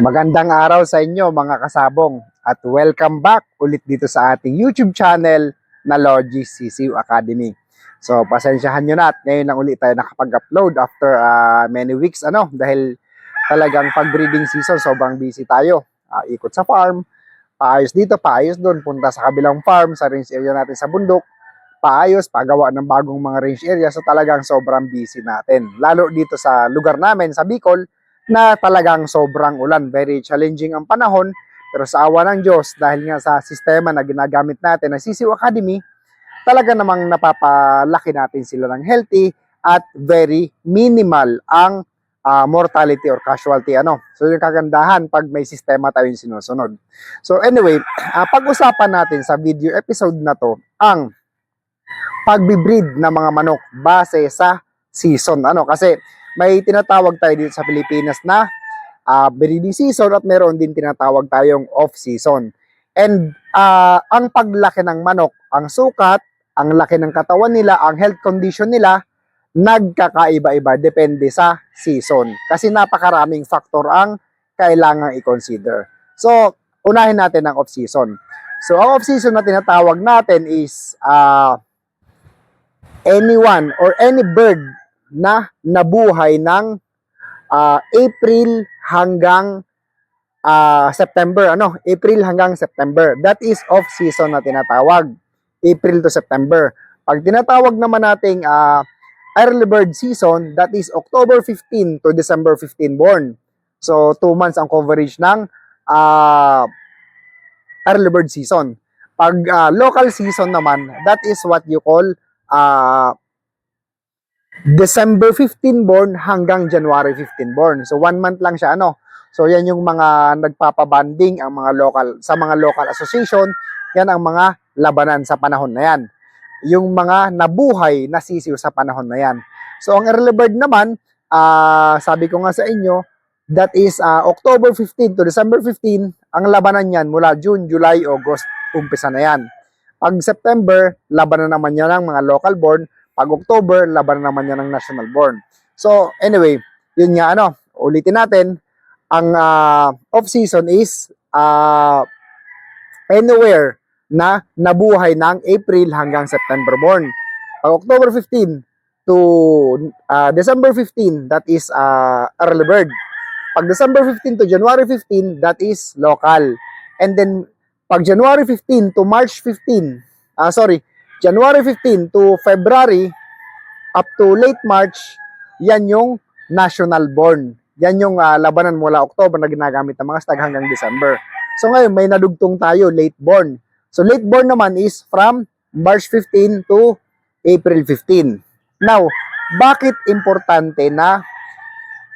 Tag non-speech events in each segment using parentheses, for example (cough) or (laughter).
Magandang araw sa inyo mga kasabong at welcome back ulit dito sa ating YouTube channel na Logi CCU Academy. So pasensyahan nyo na at ngayon lang ulit tayo nakapag-upload after uh, many weeks ano dahil talagang pag-breeding season sobrang busy tayo. Ah, ikot sa farm, paayos dito, paayos doon, punta sa kabilang farm, sa range area natin sa bundok, paayos, pagawa ng bagong mga range area. So talagang sobrang busy natin. Lalo dito sa lugar namin, sa Bicol, na talagang sobrang ulan. Very challenging ang panahon. Pero sa awa ng Diyos, dahil nga sa sistema na ginagamit natin na CCU Academy, talaga namang napapalaki natin sila ng healthy at very minimal ang ah, mortality or casualty. Ano? So yung kagandahan pag may sistema tayong sinusunod. So anyway, ah, pag-usapan natin sa video episode na to ang pagbibreed ng mga manok base sa season. Ano? Kasi may tinatawag tayo dito sa Pilipinas na ah, breeding season at meron din tinatawag tayong off season. And ah, ang paglaki ng manok, ang sukat, ang laki ng katawan nila, ang health condition nila, nagkakaiba-iba depende sa season. Kasi napakaraming factor ang kailangang i-consider. So, unahin natin ang off season. So, ang off season na tinatawag natin is ah, anyone or any bird na nabuhay ng ah, April hanggang ah, September. Ano? April hanggang September. That is off season na tinatawag. April to September. Pag tinatawag naman nating ah, early bird season, that is October 15 to December 15 born. So, two months ang coverage ng ah, early bird season. Pag ah, local season naman, that is what you call ah, December 15 born hanggang January 15 born. So, one month lang siya, ano. So, yan yung mga nagpapabanding ang mga local, sa mga local association, yan ang mga labanan sa panahon na yan. Yung mga nabuhay na sisiw sa panahon na yan. So, ang early bird naman, ah, sabi ko nga sa inyo, that is ah, October 15 to December 15, ang labanan yan mula June, July, August, umpisa na yan. Pag September, labanan naman yan ng mga local born. Pag October, laban naman yan ng national born. So, anyway, yun nga ano, ulitin natin, ang ah, off-season is ah, anywhere na nabuhay ng April hanggang September born. Pag October 15 to ah, December 15, that is ah, early bird. Pag December 15 to January 15, that is local. And then, pag January 15 to March 15, ah sorry, January 15 to February up to late March, yan yung national born. Yan yung ah, labanan mula October na ginagamit ng mga stag hanggang December. So ngayon, may nadugtong tayo, late born. So late born naman is from March 15 to April 15. Now, bakit importante na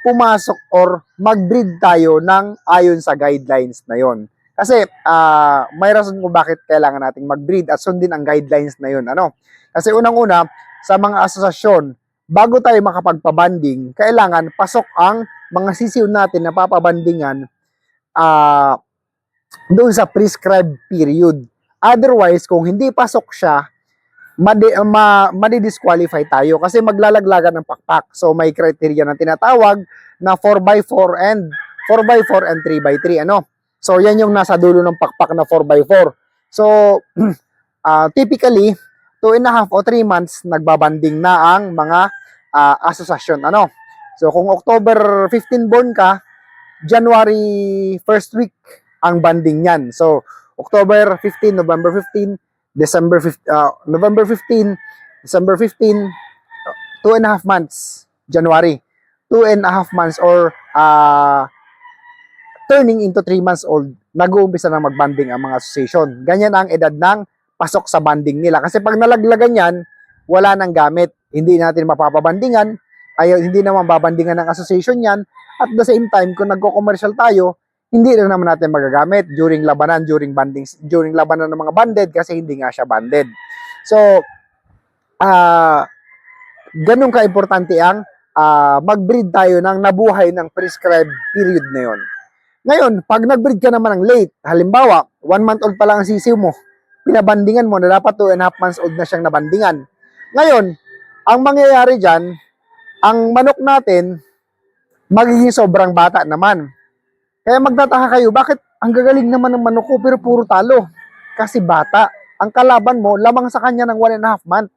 pumasok or mag-breed tayo ng ayon sa guidelines na yon? Kasi ah, may rason kung bakit kailangan nating mag-breed at sundin ang guidelines na yon. Ano? Kasi unang-una, sa mga asosasyon, bago tayo makapagpabanding, kailangan pasok ang mga sisiw natin na papabandingan ah doon sa prescribed period. Otherwise, kung hindi pasok siya, madi, ma, madi-disqualify tayo kasi maglalaglagan ng pakpak. So, may criteria na tinatawag na 4x4 and 4x4 and 3x3. Ano? So, yan yung nasa dulo ng pakpak na 4x4. So, (clears throat) ah, typically, 2 and a half o 3 months nagbabanding na ang mga ah, asosasyon. Ano? So, kung October 15 born ka, January first week ang banding niyan. So, October 15, November 15, December 15, uh, November 15, December 15, two and a half months, January. Two and a half months or uh, turning into three months old, nag-uumpisa na magbanding ang mga association. Ganyan ang edad ng pasok sa banding nila. Kasi pag nalaglagan yan, wala nang gamit. Hindi natin mapapabandingan, ay hindi naman babandingan ng association yan. At the same time, kung nagko-commercial tayo, hindi rin naman natin magagamit during labanan, during banding, during labanan ng mga banded kasi hindi nga siya banded. So, ah ganun ka-importante ang ah, mag-breed tayo ng nabuhay ng prescribed period na yon. Ngayon, pag nag-breed ka naman ng late, halimbawa, one month old pa lang ang sisiw mo, pinabandingan mo na dapat two and a half months old na siyang nabandingan. Ngayon, ang mangyayari dyan, ang manok natin, magiging sobrang bata naman. Kaya magtataka kayo, bakit ang gagaling naman ng manok ko pero puro talo? Kasi bata. Ang kalaban mo, lamang sa kanya ng one and a half month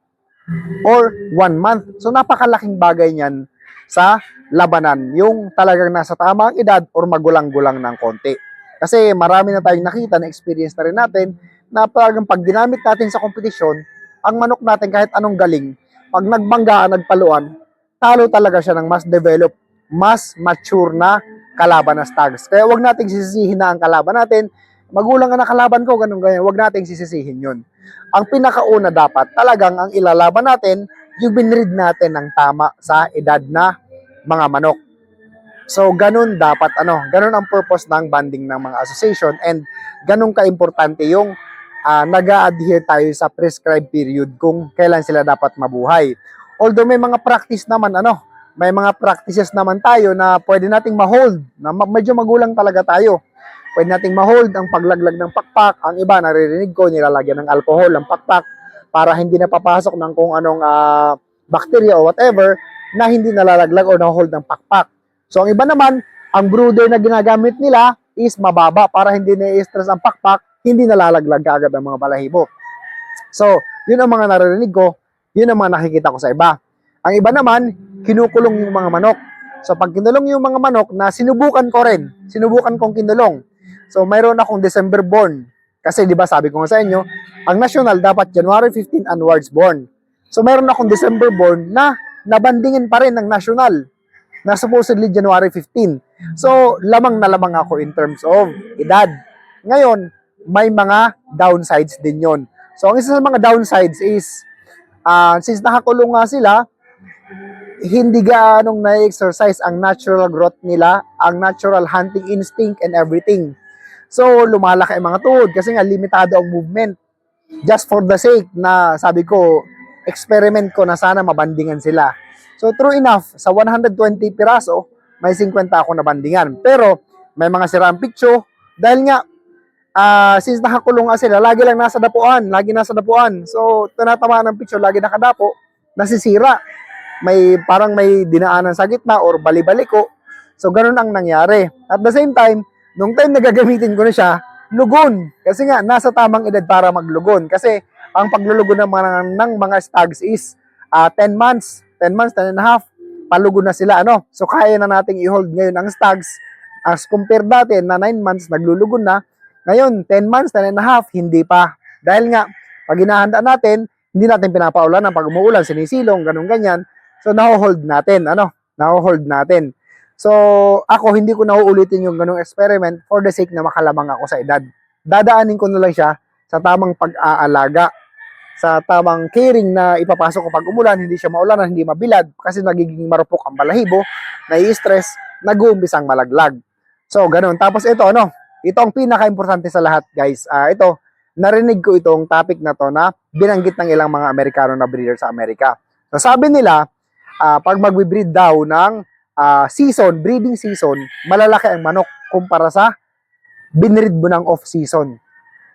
or one month. So napakalaking bagay niyan sa labanan. Yung talagang nasa tamang edad or magulang-gulang ng konti. Kasi marami na tayong nakita na experience na rin natin na talagang pag ginamit natin sa kompetisyon, ang manok natin kahit anong galing, pag nagbanggaan, nagpaluan, talo talaga siya ng mas develop, mas mature na kalaban na stags. Kaya wag nating sisisihin na ang kalaban natin, magulang na kalaban ko, ganun ganyan, wag nating sisisihin yun. Ang pinakauna dapat, talagang ang ilalaban natin, yung binread natin ng tama sa edad na mga manok. So, ganun dapat, ano, ganun ang purpose ng banding ng mga association and ganun ka-importante yung uh, nag adhere tayo sa prescribed period kung kailan sila dapat mabuhay. Although may mga practice naman, ano, may mga practices naman tayo na pwede nating ma-hold, na medyo magulang talaga tayo. Pwede nating ma-hold ang paglaglag ng pakpak. Ang iba, naririnig ko, nilalagyan ng alcohol ang pakpak para hindi napapasok ng kung anong uh, bacteria o whatever na hindi nalalaglag o na-hold ng pakpak. So, ang iba naman, ang brooder na ginagamit nila is mababa para hindi na-stress ang pakpak, hindi nalalaglag agad ang mga balahibo. So, yun ang mga naririnig ko, yun ang mga nakikita ko sa iba. Ang iba naman, kinukulong yung mga manok. So, pag kinulong yung mga manok na sinubukan ko rin, sinubukan kong kinulong. So, mayroon akong December born. Kasi, di ba, sabi ko nga sa inyo, ang national dapat January 15 onwards born. So, mayroon akong December born na nabandingin pa rin ng national na supposedly January 15. So, lamang na lamang ako in terms of edad. Ngayon, may mga downsides din yon. So, ang isa sa mga downsides is, uh, since nakakulong nga sila, hindi gaanong na-exercise ang natural growth nila, ang natural hunting instinct and everything. So, lumalaki ang mga tuhod kasi nga limitado ang movement. Just for the sake na sabi ko, experiment ko na sana mabandingan sila. So, true enough, sa 120 piraso, may 50 ako na bandingan. Pero, may mga sirang picture dahil nga, uh, since nakakulong nga sila, lagi lang nasa dapuan, lagi nasa dapuan. So, tinatamaan ng picture, lagi nakadapo, nasisira may parang may dinaanan sa gitna or bali-baliko. So, ganun ang nangyari. At the same time, nung time na gagamitin ko na siya, lugon. Kasi nga, nasa tamang edad para maglugon. Kasi, ang paglulugon ng mga, ng mga stags is uh, 10 months, 10 months, 10 and a half, palugon na sila. Ano? So, kaya na nating i-hold ngayon ang stags as compared dati na 9 months, naglulugon na. Ngayon, 10 months, 10 and a half, hindi pa. Dahil nga, pag hinahanda natin, hindi natin pinapaulan ng pag umuulan, sinisilong, ganun ganyan. So, naho-hold natin. Ano? Naho-hold natin. So, ako, hindi ko nauulitin yung ganung experiment for the sake na makalamang ako sa edad. Dadaanin ko na lang siya sa tamang pag-aalaga, sa tamang caring na ipapasok ko pag umulan, hindi siya maulan, hindi mabilad, kasi nagiging marupok ang balahibo, nai-stress, nag-uumpisang malaglag. So, ganun. Tapos ito, ano, ito ang pinaka-importante sa lahat, guys. Uh, ito, narinig ko itong topic na to na binanggit ng ilang mga Amerikano na breeder sa Amerika. So, sabi nila, uh, pag magbe-breed daw ng uh, season, breeding season, malalaki ang manok kumpara sa binread mo ng off-season.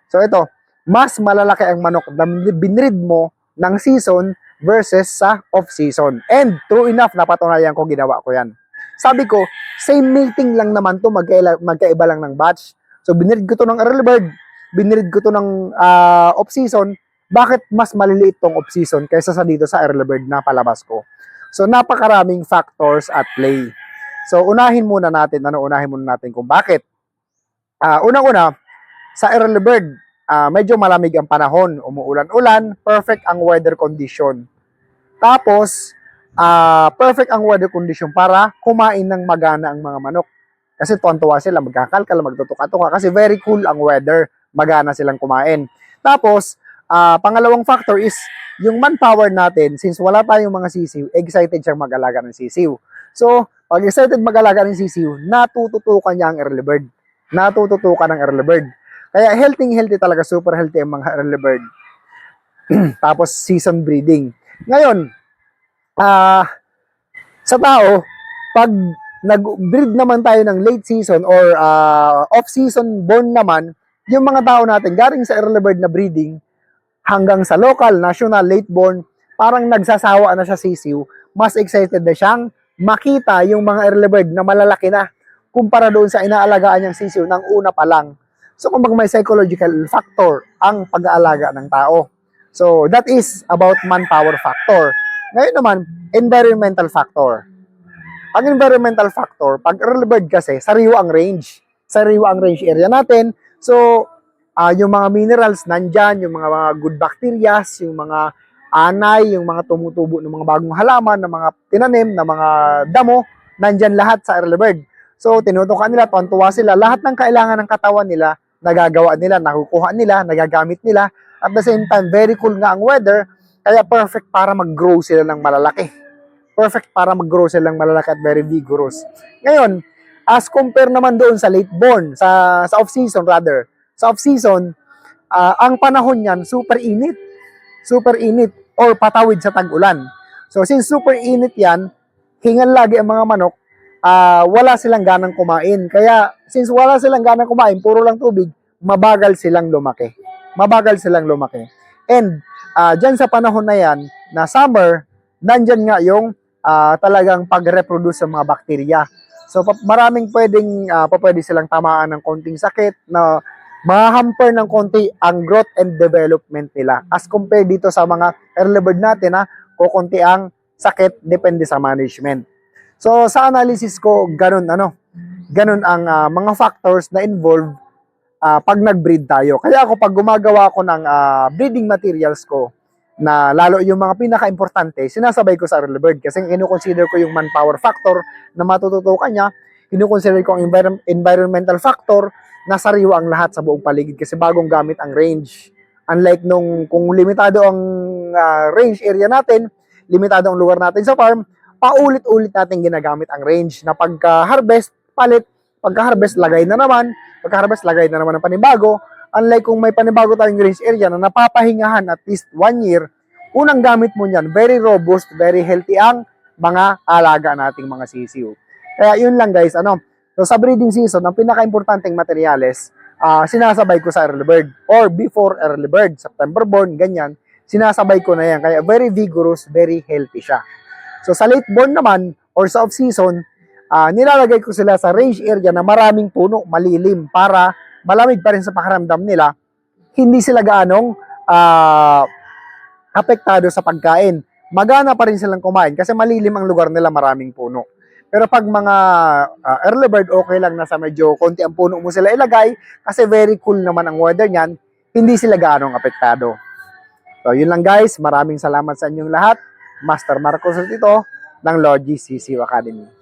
So ito, mas malalaki ang manok na binread mo ng season versus sa off-season. And true enough, napatunayan ko, ginawa ko yan. Sabi ko, same mating lang naman to magkaiba, magkaiba lang ng batch. So binread ko to ng early bird, binread ko to ng uh, off-season, bakit mas maliliit tong off-season kaysa sa dito sa early bird na palabas ko? So napakaraming factors at play. So unahin muna natin, ano unahin muna natin kung bakit. Uh, unang-una, sa early bird, uh, medyo malamig ang panahon, umuulan-ulan, perfect ang weather condition. Tapos, uh, perfect ang weather condition para kumain ng magana ang mga manok. Kasi tuwan-tuwa sila, magkakalkal, magtutuka-tuka kasi very cool ang weather, magana silang kumain. Tapos, uh, pangalawang factor is yung manpower natin, since wala tayong mga sisiw, excited siyang mag-alaga ng sisiw. So, pag excited mag-alaga ng sisiw, natututukan niya ang early bird. Natututukan ng early bird. Kaya healthy healthy talaga, super healthy ang mga early bird. (clears throat) Tapos season breeding. Ngayon, ah uh, sa tao, pag nag-breed naman tayo ng late season or uh, off-season born naman, yung mga tao natin galing sa early bird na breeding, hanggang sa local, national, late born, parang nagsasawa na siya sisiw, mas excited na siyang makita yung mga early bird na malalaki na kumpara doon sa inaalagaan niyang sisiw ng una pa lang. So, kumbaga may psychological factor ang pag-aalaga ng tao. So, that is about manpower factor. Ngayon naman, environmental factor. Ang environmental factor, pag early bird kasi, sariwa ang range. Sariwa ang range area natin. So, ah yung mga minerals nandyan, yung mga, good bacteria, yung mga anay, yung mga tumutubo ng mga bagong halaman, ng mga tinanim, ng mga damo, nandyan lahat sa early bird. So, tinutukan nila, tuwan-tuwa sila. Lahat ng kailangan ng katawan nila, nagagawa nila, nakukuha nila, nagagamit nila. At the same time, very cool nga ang weather, kaya perfect para mag-grow sila ng malalaki. Perfect para mag-grow sila ng malalaki at very vigorous. Ngayon, as compare naman doon sa late born, sa, sa off-season rather, sa off-season, ah, ang panahon niyan, super init. Super init or patawid sa tag-ulan. So, since super init yan, hingal lagi ang mga manok, ah, wala silang ganang kumain. Kaya, since wala silang ganang kumain, puro lang tubig, mabagal silang lumaki. Mabagal silang lumaki. And, ah, dyan sa panahon na yan, na summer, nandyan nga yung ah, talagang pag-reproduce ng mga bakterya. So, maraming pwedeng, pa pwede silang tamaan ng konting sakit na mahamper ng konti ang growth and development nila. As compared dito sa mga early bird natin na kukunti ang sakit depende sa management. So sa analysis ko, ganun ano, ganun ang ah, mga factors na involved ah, pag nag-breed tayo. Kaya ako pag gumagawa ko ng ah, breeding materials ko, na lalo yung mga pinaka-importante, sinasabay ko sa early bird kasi ino-consider ko yung manpower factor na matututukan niya, ino-consider ko ang environ- environmental factor na sariwa ang lahat sa buong paligid kasi bagong gamit ang range. Unlike nung kung limitado ang ah, range area natin, limitado ang lugar natin sa farm, paulit-ulit natin ginagamit ang range na pagka-harvest, palit, pagka-harvest, lagay na naman, pagka-harvest, lagay na naman ng panibago. Unlike kung may panibago tayong range area na napapahingahan at least one year, unang gamit mo niyan, very robust, very healthy ang mga alaga nating mga sisiw. Kaya yun lang guys, ano, so sa breeding season, ang pinaka-importanteng materyales, ah, sinasabay ko sa early bird or before early bird, September born, ganyan, sinasabay ko na yan. Kaya very vigorous, very healthy siya. So sa late born naman or sa off-season, ah, nilalagay ko sila sa range area na maraming puno, malilim para malamig pa rin sa pakiramdam nila. Hindi sila gaanong ah, apektado sa pagkain. Magana pa rin silang kumain kasi malilim ang lugar nila, maraming puno. Pero pag mga ah, early bird, okay lang na sa medyo konti ang puno mo sila ilagay kasi very cool naman ang weather niyan, hindi sila gaanong apektado. So, yun lang guys. Maraming salamat sa inyong lahat. Master Marcos ito ng Logi CCU Academy.